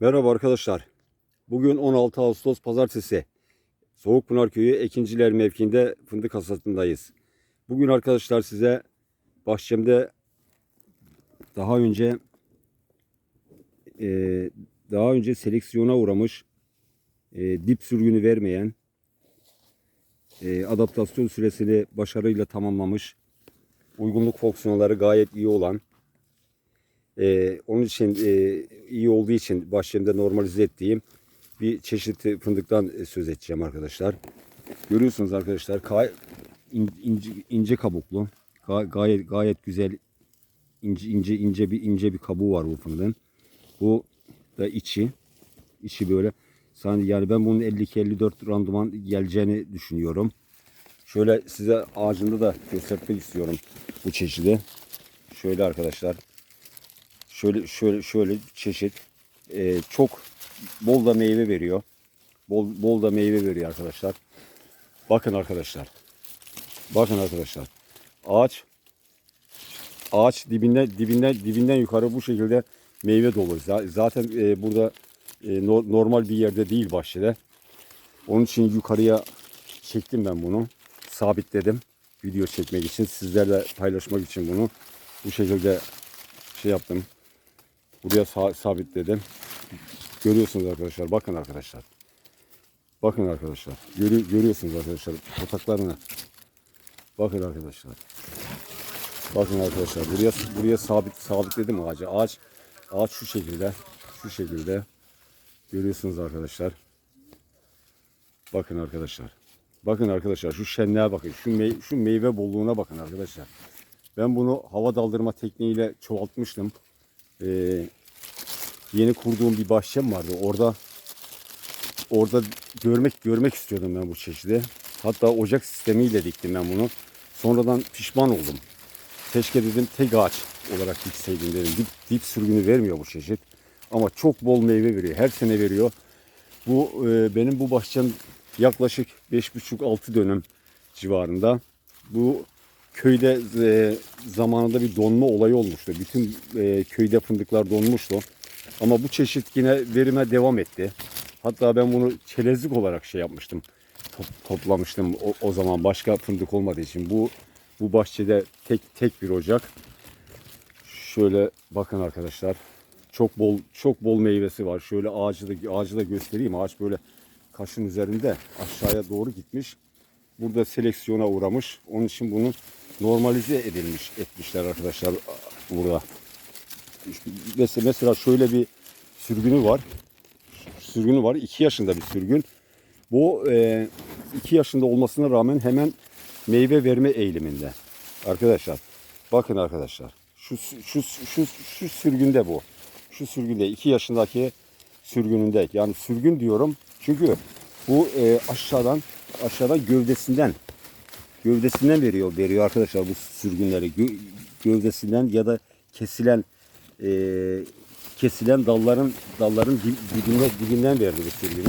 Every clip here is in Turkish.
Merhaba arkadaşlar. Bugün 16 Ağustos Pazartesi. Soğukpınar Köyü Ekinciler mevkiinde fındık hasatındayız. Bugün arkadaşlar size bahçemde daha önce e, daha önce seleksiyona uğramış e, dip sürgünü vermeyen e, adaptasyon süresini başarıyla tamamlamış uygunluk fonksiyonları gayet iyi olan ee, onun için e, iyi olduğu için bahçemde normalize ettiğim bir çeşit fındıktan e, söz edeceğim arkadaşlar. Görüyorsunuz arkadaşlar ince, ince kabuklu. Ga- gayet gayet güzel ince ince ince bir ince bir kabuğu var bu fındığın. Bu da içi. içi böyle. Sanki yani ben bunun 52-54 randıman geleceğini düşünüyorum. Şöyle size ağacında da göstermek istiyorum bu çeşidi. Şöyle arkadaşlar şöyle şöyle şöyle çeşit Ee, çok bol da meyve veriyor. Bol bol da meyve veriyor arkadaşlar. Bakın arkadaşlar. Bakın arkadaşlar. Ağaç ağaç dibinden dibinden dibinden yukarı bu şekilde meyve dolu. Zaten e, burada e, no- normal bir yerde değil bahçede. Onun için yukarıya çektim ben bunu. Sabitledim. Video çekmek için, sizlerle paylaşmak için bunu bu şekilde şey yaptım. Buraya sa- sabitledim. Görüyorsunuz arkadaşlar. Bakın arkadaşlar. Bakın arkadaşlar. Görü- görüyorsunuz arkadaşlar. Otaklarını. Bakın arkadaşlar. Bakın arkadaşlar. Buraya buraya sabit sabitledim ağacı. Ağaç ağaç şu şekilde. Şu şekilde. Görüyorsunuz arkadaşlar. Bakın arkadaşlar. Bakın arkadaşlar şu şenliğe bakın. Şu, mey- şu meyve bolluğuna bakın arkadaşlar. Ben bunu hava daldırma tekniğiyle çoğaltmıştım. Ee, yeni kurduğum bir bahçem vardı. Orada orada görmek görmek istiyordum ben bu çeşidi. Hatta ocak sistemiyle diktim ben bunu. Sonradan pişman oldum. Keşke dedim tek ağaç olarak dikseydim dedim. Dip, dip sürgünü vermiyor bu çeşit. Ama çok bol meyve veriyor. Her sene veriyor. Bu e, benim bu bahçem yaklaşık 5,5-6 dönüm civarında. Bu köyde e, zamanında bir donma olayı olmuştu. Bütün e, köyde fındıklar donmuştu. Ama bu çeşit yine verime devam etti. Hatta ben bunu çelezlik olarak şey yapmıştım. Top- toplamıştım o, o zaman başka fındık olmadığı için. Bu bu bahçede tek tek bir ocak. Şöyle bakın arkadaşlar. Çok bol çok bol meyvesi var. Şöyle ağacı da ağacı da göstereyim. Ağaç böyle kaşın üzerinde aşağıya doğru gitmiş. Burada seleksiyona uğramış. Onun için bunu normalize edilmiş etmişler arkadaşlar burada. Mesela, mesela şöyle bir sürgünü var. Sürgünü var. 2 yaşında bir sürgün. Bu 2 yaşında olmasına rağmen hemen meyve verme eğiliminde. Arkadaşlar bakın arkadaşlar. Şu şu şu şu sürgünde bu. Şu sürgünde 2 yaşındaki sürgününde. Yani sürgün diyorum çünkü bu e, aşağıdan aşağıdan gövdesinden gövdesinden veriyor veriyor arkadaşlar bu sürgünleri Gö- gövdesinden ya da kesilen e, kesilen dalların dalların dib- dibinden dibinden verdi bu sürgünü.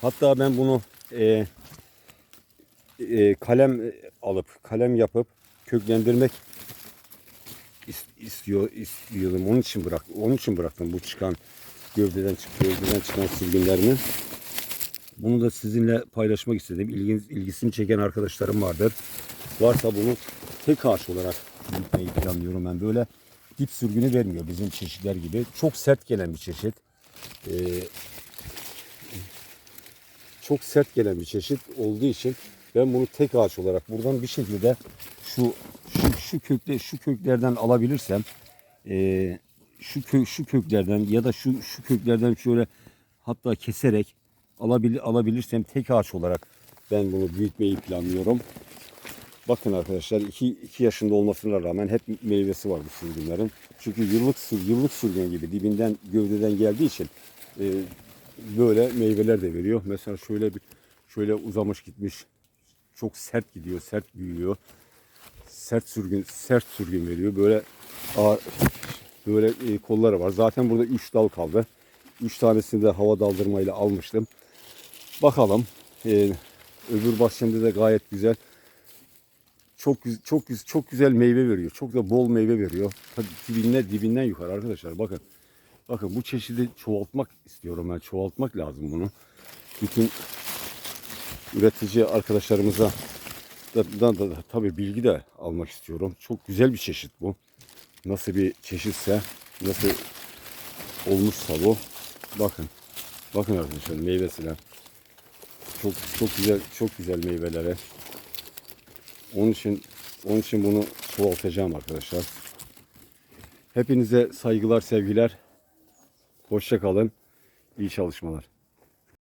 Hatta ben bunu e, e, kalem alıp kalem yapıp köklendirmek is- istiyor istiyordum. Onun için bırak onun için bıraktım bu çıkan gövdeden çık gövdeden çıkan sürgünlerini. Bunu da sizinle paylaşmak istedim. İlginiz, ilgisini çeken arkadaşlarım vardır. Varsa bunu tek ağaç olarak büyütmeyi planlıyorum ben. Böyle dip sürgünü vermiyor bizim çeşitler gibi. Çok sert gelen bir çeşit. Ee, çok sert gelen bir çeşit olduğu için ben bunu tek ağaç olarak buradan bir şekilde şu şu, şu kökte şu köklerden alabilirsem ee, şu kök şu köklerden ya da şu şu köklerden şöyle hatta keserek alabil, alabilirsem tek ağaç olarak ben bunu büyütmeyi planlıyorum. Bakın arkadaşlar 2 2 yaşında olmasına rağmen hep meyvesi var bu sürgünlerin. Çünkü yıllık yıllık sürgün gibi dibinden gövdeden geldiği için e, böyle meyveler de veriyor. Mesela şöyle bir şöyle uzamış gitmiş. Çok sert gidiyor, sert büyüyor. Sert sürgün sert sürgün veriyor. Böyle ağır, böyle e, kolları var. Zaten burada 3 dal kaldı. 3 tanesini de hava daldırmayla almıştım. Bakalım. Ee, öbür bahçemde de gayet güzel. Çok çok çok güzel meyve veriyor. Çok da bol meyve veriyor. Tabii dibinden dibinden yukarı arkadaşlar bakın. Bakın bu çeşidi çoğaltmak istiyorum ben. Çoğaltmak lazım bunu. Bütün üretici arkadaşlarımıza da, da, da, da tabii bilgi de almak istiyorum. Çok güzel bir çeşit bu. Nasıl bir çeşitse, nasıl olmuşsa bu. Bakın. Bakın arkadaşlar meyvesine. Çok çok güzel çok güzel meyveleri. Onun için onun için bunu çoğaltacağım arkadaşlar. Hepinize saygılar, sevgiler. Hoşça kalın. İyi çalışmalar.